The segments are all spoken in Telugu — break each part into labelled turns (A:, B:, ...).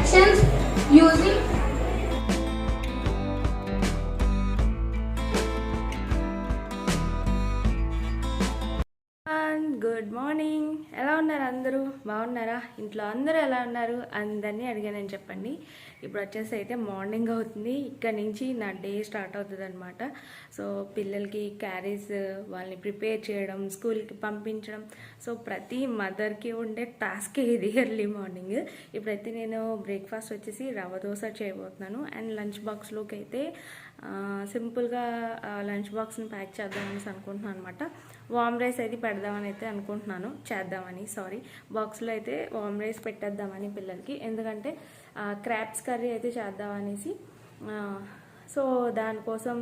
A: elections using
B: గుడ్ మార్నింగ్ ఎలా ఉన్నారు అందరూ? బాగున్నారా? ఇంట్లో అందరూ ఎలా ఉన్నారు? అందరినీ అడిగానని చెప్పండి. ఇప్పుడు వచ్చేసి అయితే మార్నింగ్ అవుతుంది. ఇక్కడ నుంచి నా డే స్టార్ట్ అవుతుంది అనమాట సో పిల్లలకి క్యారీస్ వాళ్ళని ప్రిపేర్ చేయడం స్కూల్కి పంపించడం. సో ప్రతి మదర్కి ఉండే టాస్క్ ఇది ఎర్లీ మార్నింగ్ ఇప్పుడైతే నేను బ్రేక్ఫాస్ట్ వచ్చేసి రవ్వ దోశ చేయబోతున్నాను. అండ్ లంచ్ బాక్స్లోకి అయితే సింపుల్గా లంచ్ బాక్స్ని ప్యాక్ చేద్దామని అనుకుంటున్నాను అనమాట వామ్ రైస్ అయితే పెడదామని అయితే అనుకుంటున్నాను. చేద్దామని సారీ బాక్స్లో అయితే వామ్ రైస్ పెట్టేద్దామని పిల్లలకి. ఎందుకంటే క్రాప్స్ కర్రీ అయితే చేద్దామనేసి సో దానికోసం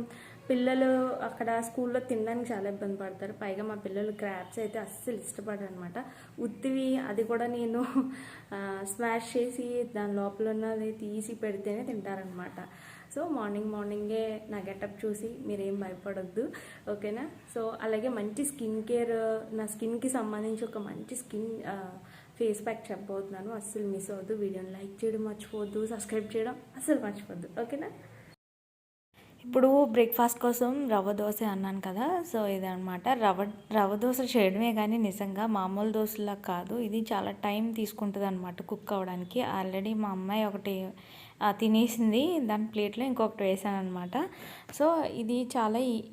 B: పిల్లలు అక్కడ స్కూల్లో తినడానికి చాలా ఇబ్బంది పడతారు. పైగా మా పిల్లలు క్రాప్స్ అయితే అస్సలు ఇష్టపడరు అనమాట ఉత్తివి అది కూడా నేను స్మాష్ చేసి దాని లోపల ఉన్నది తీసి పెడితేనే తింటారనమాట. సో మార్నింగ్ మార్నింగే నా గెటప్ చూసి మీరేం భయపడొద్దు ఓకేనా? సో అలాగే మంచి స్కిన్ కేర్ నా స్కిన్కి సంబంధించి ఒక మంచి స్కిన్ ఫేస్ ప్యాక్ చెప్పబోతున్నాను. అస్సలు మిస్ అవ్వద్దు. వీడియోని లైక్ చేయడం మర్చిపోవద్దు. సబ్స్క్రైబ్ చేయడం అస్సలు మర్చిపోవద్దు ఓకేనా? ఇప్పుడు బ్రేక్ఫాస్ట్ కోసం రవ్వ దోశ అన్నాను కదా సో ఇదనమాట రవ రవ్వ దోశ చేయడమే కానీ నిజంగా మామూలు దోశలా కాదు. ఇది చాలా టైం తీసుకుంటుంది అనమాట కుక్ అవ్వడానికి. ఆల్రెడీ మా అమ్మాయి ఒకటి తినేసింది. దాని ప్లేట్లో ఇంకొకటి వేసాను అనమాట సో ఇది చాలా ఈ-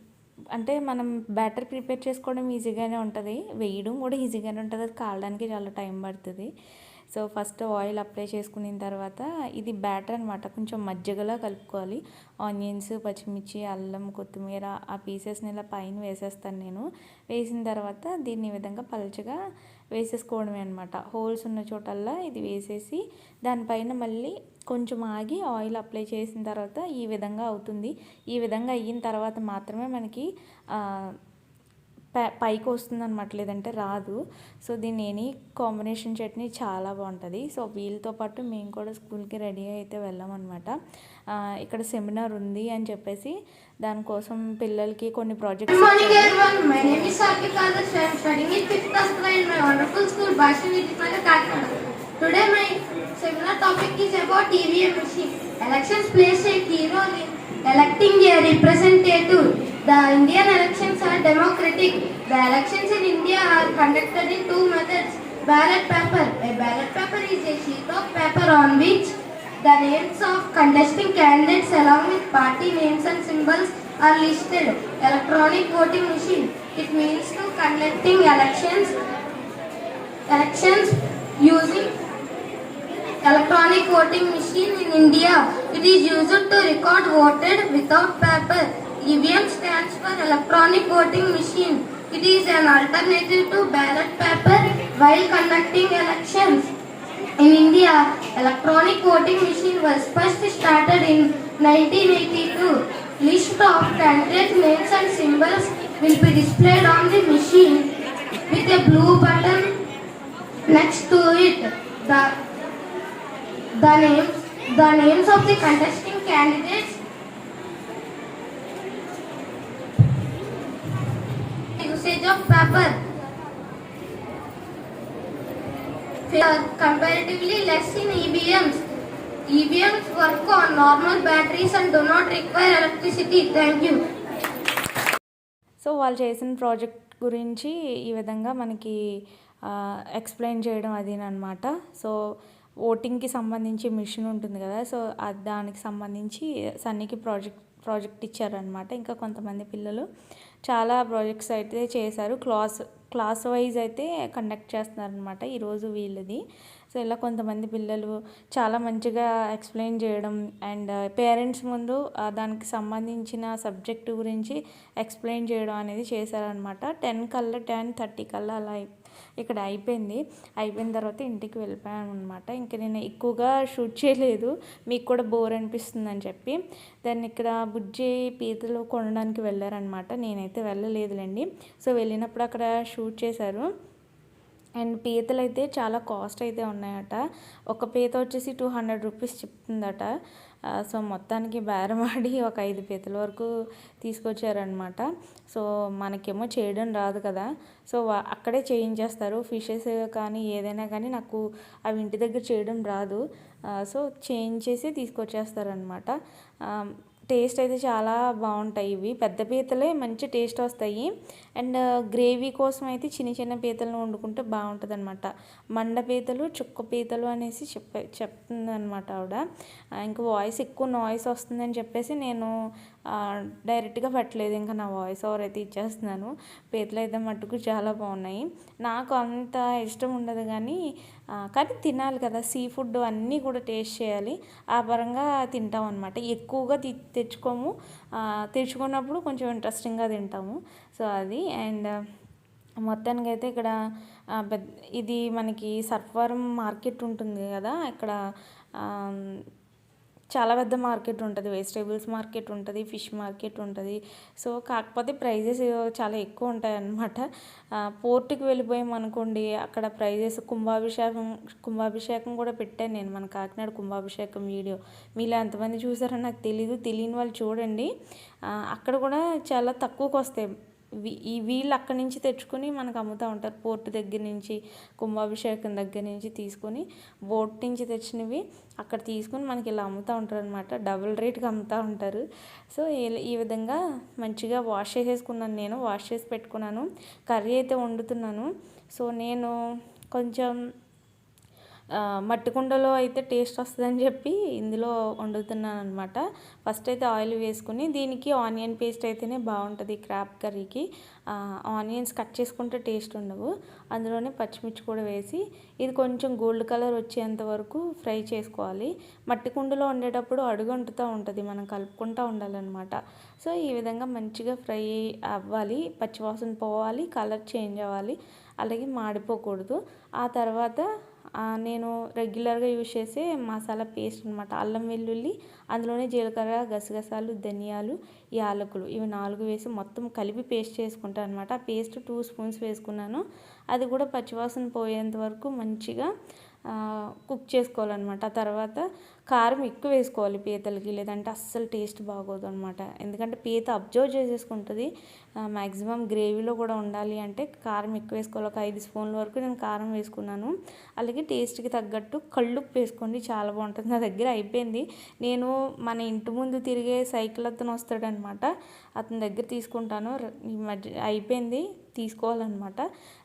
B: అంటే మనం బ్యాటర్ ప్రిపేర్ చేసుకోవడం ఈజీగానే ఉంటుంది. వేయడం కూడా ఈజీగానే ఉంటుంది. అది కాలడానికి చాలా టైం పడుతుంది. సో ఫస్ట్ ఆయిల్ అప్లై చేసుకున్న తర్వాత ఇది బ్యాటర్ అనమాట కొంచెం మజ్జిగలా కలుపుకోవాలి. ఆనియన్స్ పచ్చిమిర్చి అల్లం కొత్తిమీర ఆ పీసెస్ని ఇలా పైన వేసేస్తాను నేను. వేసిన తర్వాత దీన్ని ఈ విధంగా పలచగా వేసేసుకోవడమే అనమాట హోల్స్ ఉన్న చోటల్లా ఇది వేసేసి దానిపైన మళ్ళీ కొంచెం ఆగి ఆయిల్ అప్లై చేసిన తర్వాత ఈ విధంగా అవుతుంది. ఈ విధంగా అయిన తర్వాత మాత్రమే మనకి పైకి వస్తుంది అనమాట లేదంటే రాదు. సో దీని కాంబినేషన్ చట్నీ చాలా బాగుంటుంది. సో వీళ్ళతో పాటు మేము కూడా స్కూల్కి రెడీ అయితే వెళ్ళామన్నమాట ఇక్కడ సెమినార్ ఉంది అని చెప్పేసి దానికోసం పిల్లలకి కొన్ని projects
A: similar name is Sarkik Adarsh. I am studying in 5th class in my wonderful school, Bhashi Vidyanagar, Kakinada. Today my seminar topic is about EVM machine. Elections plays a key role in electing a representative. The Indian elections are democratic. The elections in India are conducted in two methods. Ballot paper. A ballot paper is a sheet of paper on which the names of contesting candidates along with party names and symbols are listed. Electronic voting machine. It means to conducting elections elections using electronic voting machine in India. It is used to record voted without paper. EVM stands for electronic voting machine. It is an alternative to ballot paper while conducting elections. In India, electronic voting machine was first started in 1982. List of candidate names and symbols will be displayed on the machine with a blue button next to it. The the names the names of the contesting candidates usage of paper are comparatively less in EBMs. EBMs work on normal batteries and do not require electricity. Thank you.
B: So వాళ్ళు చేసిన ప్రాజెక్ట్ గురించి ఈ విధంగా మనకి ఎక్స్ప్లెయిన్ చేయడం అదేనమాట సో ఓటింగ్కి సంబంధించి మిషన్ ఉంటుంది కదా సో దానికి సంబంధించి సన్నీకి ప్రాజెక్ట్ ప్రాజెక్ట్ ఇచ్చారనమాట ఇంకా కొంతమంది పిల్లలు చాలా ప్రాజెక్ట్స్ అయితే చేశారు. క్లాస్ క్లాస్ వైజ్ అయితే కండక్ట్ చేస్తున్నారనమాట ఈరోజు వీళ్ళది. సో ఇలా కొంతమంది పిల్లలు చాలా మంచిగా ఎక్స్ప్లెయిన్ చేయడం అండ్ పేరెంట్స్ ముందు దానికి సంబంధించిన సబ్జెక్టు గురించి ఎక్స్ప్లెయిన్ చేయడం అనేది చేశారనమాట టెన్ కల్లా టెన్ థర్టీ కల్లా అలా ఇక్కడ అయిపోయింది. అయిపోయిన తర్వాత ఇంటికి వెళ్ళిపోయాను అనమాట ఇంకా నేను ఎక్కువగా షూట్ చేయలేదు. మీకు కూడా బోర్ అనిపిస్తుంది అని చెప్పి. దాన్ని ఇక్కడ బుజ్జి పీతలు కొనడానికి వెళ్ళారనమాట నేనైతే వెళ్ళలేదులేండి. సో వెళ్ళినప్పుడు అక్కడ షూట్ చేశారు. అండ్ పీతలు అయితే చాలా కాస్ట్ అయితే ఉన్నాయట. ఒక పీత వచ్చేసి టూ హండ్రెడ్ రూపీస్ చెప్తుందట. సో మొత్తానికి బేరం ఆడి ఒక ఐదు పీతల వరకు తీసుకొచ్చారనమాట సో మనకేమో చేయడం రాదు కదా. సో అక్కడే చేయించేస్తారు. ఫిషెస్ కానీ ఏదైనా కానీ నాకు అవి ఇంటి దగ్గర చేయడం రాదు. సో చేయించేసి తీసుకొచ్చేస్తారనమాట టేస్ట్ అయితే చాలా బాగుంటాయి ఇవి. పెద్ద పీతలే మంచి టేస్ట్ వస్తాయి. అండ్ uh, గ్రేవీ కోసం అయితే చిన్న చిన్న పీతలను వండుకుంటే బాగుంటుంది అనమాట మండ పీతలు చుక్క పీతలు అనేసి చెప్పే చెప్తుంది అనమాట ఆవిడ. ఇంక ఇంకా వాయిస్ ఎక్కువ నాయిస్ వస్తుందని చెప్పేసి నేను డైరెక్ట్గా పెట్టలేదు ఇంకా నా వాయిస్ ఓవర్ అయితే ఇచ్చేస్తున్నాను. పీతలు అయితే మట్టుకు చాలా బాగున్నాయి. నాకు అంత ఇష్టం ఉండదు కానీ కానీ తినాలి కదా. సీ ఫుడ్ అన్నీ కూడా టేస్ట్ చేయాలి. ఆ పరంగా తింటాం అనమాట ఎక్కువగా తి తెచ్చుకోము. తెచ్చుకున్నప్పుడు కొంచెం ఇంట్రెస్టింగ్గా తింటాము. సో అది. అండ్ మొత్తానికి అయితే ఇక్కడ పెద్ద ఇది మనకి సర్వరం మార్కెట్ ఉంటుంది కదా. ఇక్కడ చాలా పెద్ద మార్కెట్ ఉంటుంది. వెజిటేబుల్స్ మార్కెట్ ఉంటుంది ఫిష్ మార్కెట్ ఉంటుంది. సో కాకపోతే ప్రైజెస్ చాలా ఎక్కువ ఉంటాయి అన్నమాట పోర్టుకి వెళ్ళిపోయాం అనుకోండి అక్కడ ప్రైజెస్ కుంభాభిషేకం కుంభాభిషేకం కూడా పెట్టాను నేను మన కాకినాడ కుంభాభిషేకం వీడియో. మీలో ఎంతమంది చూసారో నాకు తెలీదు తెలియని వాళ్ళు చూడండి. అక్కడ కూడా చాలా తక్కువకి వస్తాయి. ఈ వీళ్ళు అక్కడి నుంచి తెచ్చుకొని మనకు అమ్ముతూ ఉంటారు. పోర్ట్ దగ్గర నుంచి కుంభాభిషేకం దగ్గర నుంచి తీసుకొని బోట్ నుంచి తెచ్చినవి అక్కడ తీసుకొని మనకి ఇలా అమ్ముతూ ఉంటారు అనమాట డబుల్ రేట్కి అమ్ముతూ ఉంటారు. సో ఈ- విధంగా మంచిగా వాష్ చేసేసుకున్నాను నేను. వాష్ చేసి పెట్టుకున్నాను. కర్రీ అయితే వండుతున్నాను. సో నేను కొంచెం మట్టి కుండలో అయితే టేస్ట్ వస్తుందని చెప్పి ఇందులో వండుతున్నాను అనమాట ఫస్ట్ అయితే ఆయిల్ వేసుకుని దీనికి ఆనియన్ పేస్ట్ అయితేనే బాగుంటుంది క్రాప్ కర్రీకి. ఆనియన్స్ కట్ చేసుకుంటే టేస్ట్ ఉండవు. అందులోనే పచ్చిమిర్చి కూడా వేసి ఇది కొంచెం గోల్డ్ కలర్ వచ్చేంత వరకు ఫ్రై చేసుకోవాలి. మట్టి కుండలో వండేటప్పుడు అడుగు అంటుతూ ఉంటుంది మనం కలుపుకుంటూ ఉండాలన్నమాట. సో ఈ విధంగా మంచిగా ఫ్రై అవ్వాలి పచ్చివాసన పోవాలి కలర్ చేంజ్ అవ్వాలి అలాగే మాడిపోకూడదు. ఆ తర్వాత నేను రెగ్యులర్గా యూజ్ చేసే మసాలా పేస్ట్ అనమాట అల్లం వెల్లుల్లి అందులోనే జీలకర్ర గసగసాలు ధనియాలు యాలకులు ఇవి నాలుగు వేసి మొత్తం కలిపి పేస్ట్ చేసుకుంటాను అనమాట ఆ పేస్ట్ టూ స్పూన్స్ వేసుకున్నాను. అది కూడా పచ్చివాసన పోయేంత వరకు మంచిగా కుక్ చేసుకోవాలన్నమాట. తర్వాత కారం ఎక్కువ వేసుకోవాలి పీతలకి లేదంటే అస్సలు టేస్ట్ బాగోదు అనమాట ఎందుకంటే పీత అబ్జర్వ్ చేసేసుకుంటుంది. మ్యాక్సిమం గ్రేవీలో కూడా ఉండాలి అంటే కారం ఎక్కువ వేసుకోవాలి. ఒక ఐదు స్పూన్ల వరకు నేను కారం వేసుకున్నాను. అలాగే టేస్ట్కి తగ్గట్టు కళ్ళుప్పు వేసుకోండి. చాలా బాగుంటుంది. నా దగ్గర అయిపోయింది. నేను మన ఇంటి ముందు తిరిగే సైకిల్ అతను వస్తాడనమాట అతని దగ్గర తీసుకుంటాను. ఈ మధ్య అయిపోయింది. తీసుకోవాలన్నమాట.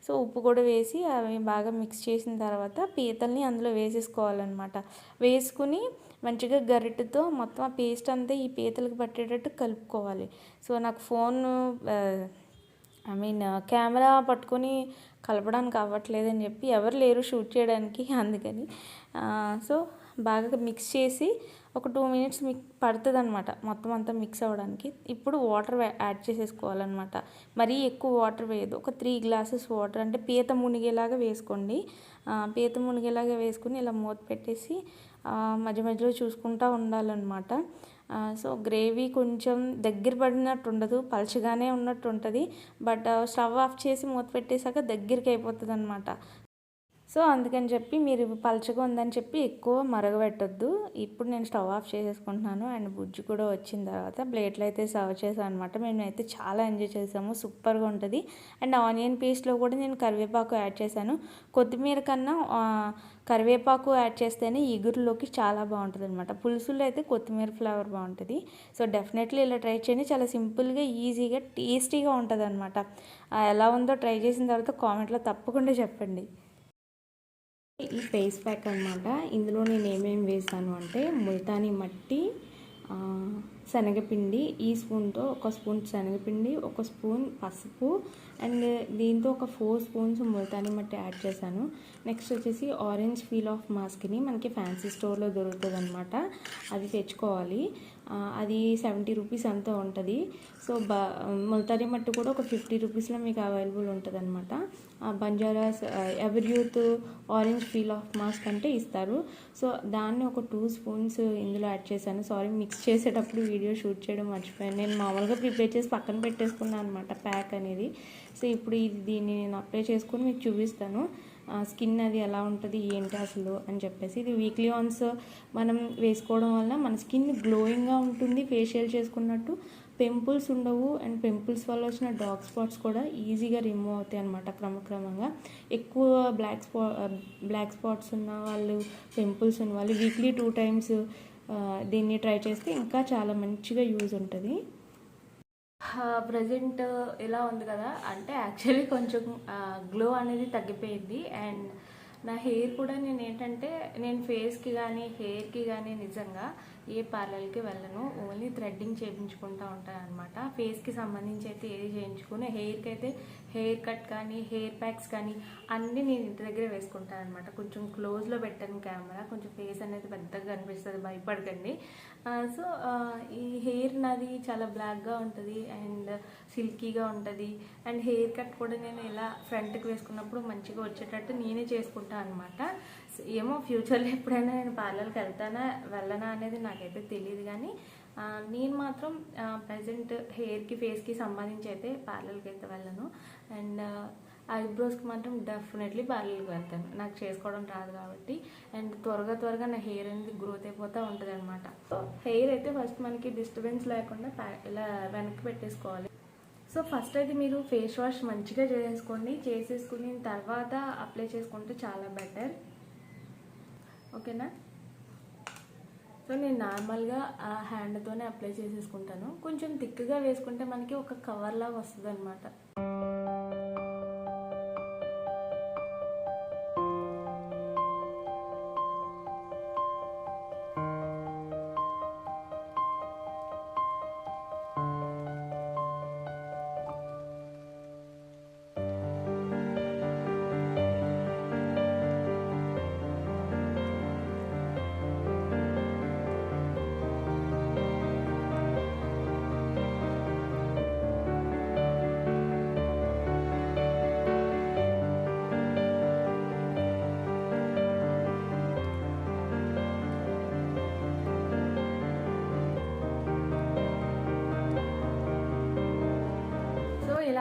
B: సో ఉప్పు కూడా వేసి అవి బాగా మిక్స్ చేసిన తర్వాత పీతల్ని అందులో వేసేసుకోవాలన్నమాట. వేసుకుని మంచిగా గరిటెతో మొత్తం ఆ పేస్ట్ అంతా ఈ పీతలకు పట్టేటట్టు కలుపుకోవాలి. సో నాకు ఫోన్ ఐ మీన్ కెమెరా పట్టుకొని కలపడానికి అవ్వట్లేదని చెప్పి ఎవరు లేరు షూట్ చేయడానికి అందుకని. సో బాగా మిక్స్ చేసి ఒక టూ మినిట్స్ మిక్ పడుతుంది అనమాట మొత్తం అంతా మిక్స్ అవ్వడానికి. ఇప్పుడు వాటర్ యాడ్ చేసేసుకోవాలన్నమాట. మరీ ఎక్కువ వాటర్ వేయదు ఒక త్రీ గ్లాసెస్ వాటర్ అంటే పీత మునిగేలాగా వేసుకోండి. పీత మునిగేలాగా వేసుకుని ఇలా మూత పెట్టేసి మధ్య మధ్యలో చూసుకుంటూ ఉండాలన్నమాట. సో గ్రేవీ కొంచెం దగ్గర పడినట్టు ఉండదు. పలచగానే ఉన్నట్టు ఉంటుంది. బట్ స్టవ్ ఆఫ్ చేసి మూత పెట్టేశాక దగ్గరికి అయిపోతుంది అనమాట సో అందుకని చెప్పి మీరు పలచగా ఉందని చెప్పి ఎక్కువ మరగబెట్టద్దు. ఇప్పుడు నేను స్టవ్ ఆఫ్ చేసేసుకుంటున్నాను అండ్ బుజ్జి కూడా వచ్చిన తర్వాత ప్లేట్లు అయితే సర్వ్ చేశాను అనమాట మేమైతే చాలా ఎంజాయ్ చేసాము. సూపర్గా ఉంటుంది. అండ్ ఆనియన్ పేస్ట్లో కూడా నేను కరివేపాకు యాడ్ చేశాను. కొత్తిమీర కన్నా కరివేపాకు యాడ్ చేస్తేనే ఇగురులోకి చాలా బాగుంటుంది అనమాట పులుసులో అయితే కొత్తిమీర ఫ్లేవర్ బాగుంటుంది. సో డెఫినెట్లీ ఇలా ట్రై చేయండి. చాలా సింపుల్గా ఈజీగా టేస్టీగా ఉంటుంది అనమాట ఎలా ఉందో ట్రై చేసిన తర్వాత కామెంట్లో తప్పకుండా చెప్పండి. ఈ ఫేస్ ప్యాక్ అనమాట ఇందులో నేను ఏమేమి వేసాను అంటే ముల్తానీ మట్టి ఆ, శనగపిండి ఈ స్పూన్తో ఒక స్పూన్ శనగపిండి ఒక స్పూన్ పసుపు అండ్ దీంతో ఒక ఫోర్ స్పూన్స్ ముల్తానీ మట్టి యాడ్ చేశాను. నెక్స్ట్ వచ్చేసి ఆరెంజ్ ఫీల్ ఆఫ్ మాస్క్ని మనకి ఫ్యాన్సీ స్టోర్లో దొరుకుతుంది అనమాట అది తెచ్చుకోవాలి. అది సెవెంటీ రూపీస్ అంతా ఉంటుంది. సో బ ముల్తాని మట్టి కూడా ఒక ఫిఫ్టీ రూపీస్లో మీకు అవైలబుల్ ఉంటుంది అనమాట బంజారాస్ ఎవరి youth orange peel off mask అంటే ఇస్తారు. సో దాన్ని ఒక టూ స్పూన్స్ ఇందులో యాడ్ చేశాను. సారీ మిక్స్ చేసేటప్పుడు వీడియో షూట్ చేయడం మర్చిపోయాను. నేను మామూలుగా ప్రిపేర్ చేసి పక్కన పెట్టేసుకున్నాను అనమాట ప్యాక్ అనేది. సో ఇప్పుడు ఇది దీన్ని నేను అప్లై చేసుకుని మీకు చూపిస్తాను. స్కిన్ అది ఎలా ఉంటుంది ఏంటి అసలు అని చెప్పేసి. ఇది వీక్లీ వన్స్ మనం వేసుకోవడం వల్ల మన స్కిన్ గ్లోయింగ్గా ఉంటుంది ఫేషియల్ చేసుకున్నట్టు. పింపుల్స్ ఉండవు అండ్ పింపుల్స్ వల్ల వచ్చిన డార్క్ స్పాట్స్ కూడా ఈజీగా రిమూవ్ అవుతాయి అనమాట క్రమక్రమంగా. ఎక్కువ బ్లాక్ స్పా బ్లాక్ స్పాట్స్ ఉన్న వాళ్ళు పింపుల్స్ ఉన్న వాళ్ళు వీక్లీ టూ టైమ్స్ దీన్ని ట్రై చేస్తే ఇంకా చాలా మంచిగా యూజ్ ఉంటుంది. ప్రజెంట్ ఇలా uh, ఉంది కదా? అంటే యాక్చువల్లీ కొంచెం గ్లో అనేది తగ్గిపోయింది. అండ్ నా హెయిర్ కూడా నేను ఏంటంటే నేను ఫేస్కి కానీ హెయిర్కి కానీ నిజంగా ఏ పార్లర్కి వెళ్ళను ఓన్లీ థ్రెడ్డింగ్ చేయించుకుంటూ ఉంటాను అనమాట ఫేస్కి సంబంధించి అయితే ఏది చేయించుకుని. హెయిర్కి అయితే హెయిర్ కట్ కానీ హెయిర్ ప్యాక్స్ కానీ అన్నీ నేను ఇంటి దగ్గరే వేసుకుంటాను అనమాట కొంచెం క్లోజ్లో పెట్టాను కెమెరా కొంచెం ఫేస్ అనేది పెద్దగా కనిపిస్తుంది భయపడకండి. సో ఈ హెయిర్ నాది చాలా బ్లాక్గా ఉంటుంది అండ్ సిల్కీగా ఉంటుంది. అండ్ హెయిర్ కట్ కూడా నేను ఇలా ఫ్రంట్కి వేసుకున్నప్పుడు మంచిగా వచ్చేటట్టు నేనే చేసుకుంటాను అనమాట ఏమో ఫ్యూచర్లో ఎప్పుడైనా నేను పార్లర్కి వెళ్తానా వెళ్ళనా అనేది నాకైతే తెలియదు కానీ నేను మాత్రం ప్రజెంట్ హెయిర్కి ఫేస్కి సంబంధించి అయితే పార్లర్కి అయితే వెళ్ళను. అండ్ ఐబ్రోస్కి మాత్రం డెఫినెట్లీ పార్లర్కి వెళ్తాను. నాకు చేసుకోవడం రాదు కాబట్టి. అండ్ త్వరగా త్వరగా నా హెయిర్ అనేది గ్రోత్ అయిపోతూ ఉంటుంది అనమాట సో హెయిర్ అయితే ఫస్ట్ మనకి డిస్టర్బెన్స్ లేకుండా ఇలా వెనక్కి పెట్టేసుకోవాలి. సో ఫస్ట్ అయితే మీరు ఫేస్ వాష్ మంచిగా చేసేసుకోండి చేసేసుకుని తర్వాత అప్లై చేసుకుంటే చాలా బెటర్. ఓకేనా? సో నేను నార్మల్గా ఆ హ్యాండ్తోనే అప్లై చేసేసుకుంటాను. కొంచెం థిక్గా వేసుకుంటే మనకి ఒక కవర్ లాగా వస్తుంది అనమాట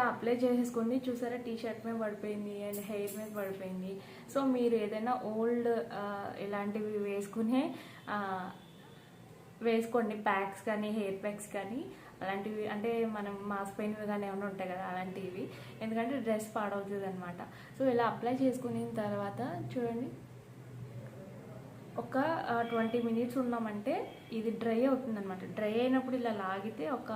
B: ఇలా అప్లై చేసేసుకోండి చూసారా టీ షర్ట్ మీద పడిపోయింది అండ్ హెయిర్ మీద పడిపోయింది. సో మీరు ఏదైనా ఓల్డ్ ఇలాంటివి వేసుకునే వేసుకోండి ప్యాక్స్ కానీ హెయిర్ ప్యాక్స్ కానీ అలాంటివి అంటే మనం మాసిపోయినవి కానీ ఏమైనా ఉంటాయి కదా అలాంటివి. ఎందుకంటే డ్రెస్ పాడవుతుంది అనమాట సో ఇలా అప్లై చేసుకున్న తర్వాత చూడండి. ఒక ట్వంటీ మినిట్స్ ఉన్నామంటే ఇది డ్రై అవుతుంది అనమాట డ్రై అయినప్పుడు ఇలా లాగితే ఒక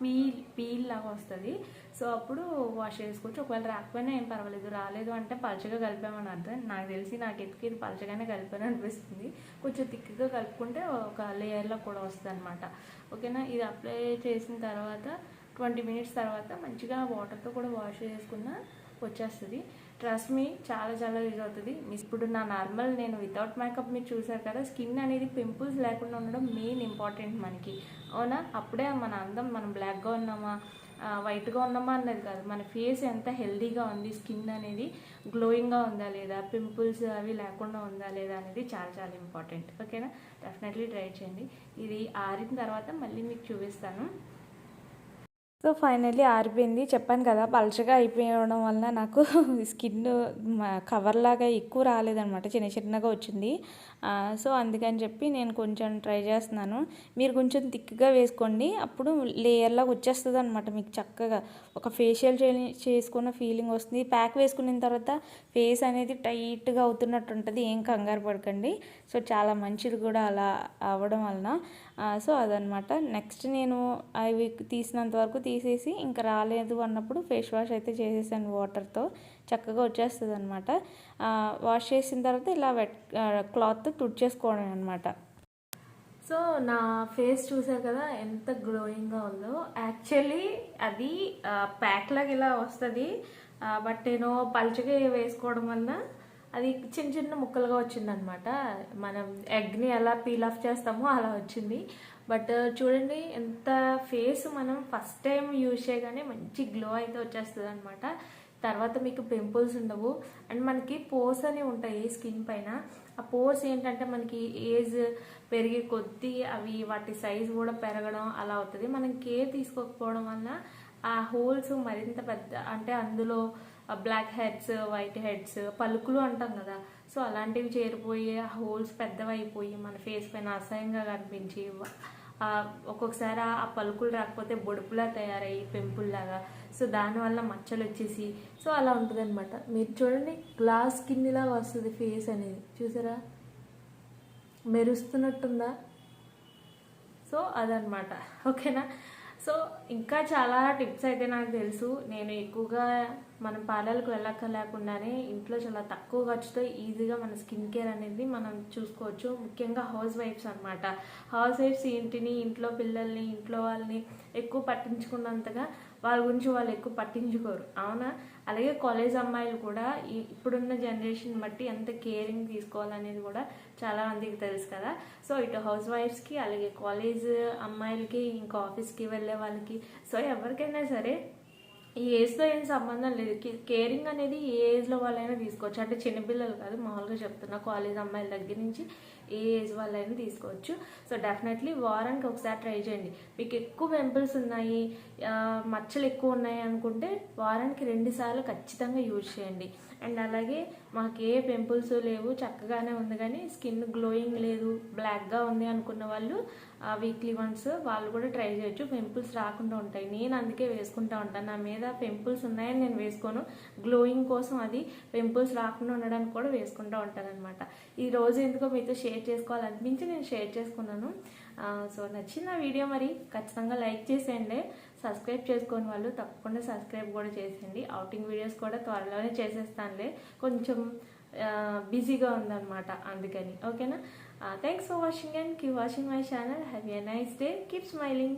B: పీల్ పీల్ లాగా వస్తుంది. సో అప్పుడు వాష్ చేసుకోవచ్చు ఒకవేళ రాకపోయినా ఏం పర్వాలేదు. రాలేదు అంటే పలచగా కలిపామని అర్థం. నాకు తెలిసి నాకు ఎత్తుకి ఇది పలచగానే కలిపాను అనిపిస్తుంది. కొంచెం థిక్గా కలుపుకుంటే ఒక లేయర్లో కూడా వస్తుంది అనమాట ఓకేనా? ఇది అప్లై చేసిన తర్వాత ట్వంటీ మినిట్స్ తర్వాత మంచిగా వాటర్తో కూడా వాష్ చేసుకున్న వచ్చేస్తుంది. ట్రస్ట్ మీ చాలా చాలా యూజ్ అవుతుంది. ఇప్పుడు నా నార్మల్ నేను వితౌట్ మేకప్ మీరు చూసారు కదా స్కిన్ అనేది పింపుల్స్ లేకుండా ఉండడం మెయిన్ ఇంపార్టెంట్ మనకి. అవునా? అప్పుడే మన అందం మనం బ్లాక్గా ఉన్నామా వైట్గా ఉన్నామా అన్నది కాదు. మన ఫేస్ ఎంత హెల్దీగా ఉంది స్కిన్ అనేది గ్లోయింగ్గా ఉందా లేదా పింపుల్స్ అవి లేకుండా ఉందా లేదా అనేది చాలా చాలా ఇంపార్టెంట్ ఓకేనా డెఫినెట్లీ ట్రై చేయండి. ఇది ఆరిన తర్వాత మళ్ళీ మీకు చూపిస్తాను. సో ఫైనల్లీ ఆరిపోయింది. చెప్పాను కదా పలచగా అయిపోవడం వల్ల నాకు స్కిన్ కవర్ లాగా ఎక్కువ రాలేదనమాట చిన్న చిన్నగా వచ్చింది. సో అందుకని చెప్పి నేను కొంచెం ట్రై చేస్తున్నాను. మీరు కొంచెం థిక్గా వేసుకోండి. అప్పుడు లేయర్లాగా వచ్చేస్తుంది అనమాట మీకు చక్కగా. ఒక ఫేషియల్ చేసుకున్న ఫీలింగ్ వస్తుంది. ప్యాక్ వేసుకున్న తర్వాత ఫేస్ అనేది టైట్గా అవుతున్నట్టు ఉంటుంది ఏం కంగారు పడకండి. సో చాలా మంచిది కూడా అలా అవ్వడం వలన. సో అదనమాట నెక్స్ట్ నేను అవి తీసినంత వరకు తీసేసి ఇంకా రాలేదు అన్నప్పుడు ఫేస్ వాష్ అయితే చేసేసాను వాటర్తో. చక్కగా వచ్చేస్తుంది అనమాట వాష్ చేసిన తర్వాత ఇలా వెట్ క్లాత్ తుడిచేసుకోవడం అనమాట సో నా ఫేస్ చూసారు కదా ఎంత గ్లోయింగ్గా ఉందో. యాక్చువల్లీ అది ప్యాక్ లాగా ఇలా వస్తుంది. బట్ నేను పలుచగా వేసుకోవడం వల్ల అది చిన్న చిన్న ముక్కలుగా వచ్చిందనమాట మనం ఎగ్ని ఎలా పీల్ ఆఫ్ చేస్తామో అలా వచ్చింది. బట్ చూడండి ఎంత ఫేస్ మనం ఫస్ట్ టైం యూజ్ చేయగానే మంచి గ్లో అయితే వచ్చేస్తుంది అనమాట తర్వాత మీకు పింపుల్స్ ఉండవు. అండ్ మనకి పోర్స్ అని ఉంటాయి స్కిన్ పైన. ఆ పోర్స్ ఏంటంటే మనకి ఏజ్ పెరిగే కొద్దీ అవి వాటి సైజ్ కూడా పెరగడం అలా అవుతుంది. మనం కేర్ తీసుకోకపోవడం వల్ల ఆ హోల్స్ మరింత పెద్ద అంటే అందులో బ్లాక్ హెడ్స్ వైట్ హెడ్స్ పలుకులు అంటాం కదా. సో అలాంటివి చేరిపోయి ఆ హోల్స్ పెద్దవైపోయి మన ఫేస్ పైన అసహ్యంగా కనిపించి ఒక్కొక్కసారి ఆ- పలుకులు రాకపోతే బొడుపులా తయారయ్యి పెంపుల్లాగా. సో దానివల్ల మచ్చలు వచ్చేసి సో అలా ఉంటుందన్నమాట. మీరు చూడండి గ్లాస్ స్కిన్ వస్తుంది ఫేస్ అనేది. చూసారా? మెరుస్తున్నట్టుందా? సో అదనమాట ఓకేనా? సో ఇంకా చాలా టిప్స్ అయితే నాకు తెలుసు. నేను ఎక్కువగా మనం పార్లర్కి వెళ్ళక లేకుండానే ఇంట్లో చాలా తక్కువ ఖర్చుతో ఈజీగా మన స్కిన్ కేర్ అనేది మనం చూసుకోవచ్చు. ముఖ్యంగా హౌస్ వైఫ్స్ అనమాట హౌస్ వైఫ్స్ ఇంటిని ఇంట్లో పిల్లల్ని ఇంట్లో వాళ్ళని ఎక్కువ పట్టించుకున్నంతగా వాళ్ళ గురించి వాళ్ళు ఎక్కువ పట్టించుకోరు. అవునా? అలాగే కాలేజ్ అమ్మాయిలు కూడా ఇప్పుడున్న జనరేషన్ బట్టి ఎంత కేరింగ్ తీసుకోవాలనేది కూడా చాలా మందికి తెలుసు కదా. సో ఇటు హౌస్ వైఫ్స్కి అలాగే కాలేజ్ అమ్మాయిలకి ఇంకా ఆఫీస్కి వెళ్ళే వాళ్ళకి సో ఎవరికైనా సరే ఈ ఏజ్తో ఏం సంబంధం లేదు. కేరింగ్ అనేది ఏ ఏజ్లో వాళ్ళైనా తీసుకోవచ్చు. అంటే చిన్నపిల్లలు కాదు మామూలుగా చెప్తున్నా కాలేజ్ అమ్మాయిల దగ్గర నుంచి ఏ ఏజ్ వాళ్ళైనా తీసుకోవచ్చు. సో డెఫినెట్లీ వారానికి ఒకసారి ట్రై చేయండి. మీకు ఎక్కువ పింపుల్స్ ఉన్నాయి మచ్చలు ఎక్కువ ఉన్నాయి అనుకుంటే వారానికి రెండుసార్లు ఖచ్చితంగా యూజ్ చేయండి. అండ్ అలాగే మాకు ఏ పింపుల్స్ లేవు చక్కగానే ఉంది కానీ స్కిన్ గ్లోయింగ్ లేదు బ్లాక్గా ఉంది అనుకున్న వాళ్ళు వీక్లీ వన్స్ వాళ్ళు కూడా ట్రై చేయొచ్చు. పింపుల్స్ రాకుండా ఉంటాయి. నేను అందుకే వేసుకుంటా ఉంటాను నా మీద పింపుల్స్ ఉన్నాయని నేను వేసుకోను. గ్లోయింగ్ కోసం అది పింపుల్స్ రాకుండా ఉండడానికి కూడా వేసుకుంటూ ఉంటాను అనమాట ఈ రోజు ఎందుకో మీతో షేర్ చేసుకోవాలనిపించి నేను షేర్ చేసుకున్నాను. సో నచ్చిన వీడియో మరి? ఖచ్చితంగా లైక్ చేసేయండి. సబ్స్క్రైబ్ చేసుకోని వాళ్ళు తప్పకుండా సబ్స్క్రైబ్ కూడా చేసేయండి. అవుటింగ్ వీడియోస్ కూడా త్వరలోనే చేసేస్తానులే. కొంచెం బిజీగా ఉందన్నమాట అందుకని. ఓకేనా? Thanks for watching and keep watching my channel have a nice day keep smiling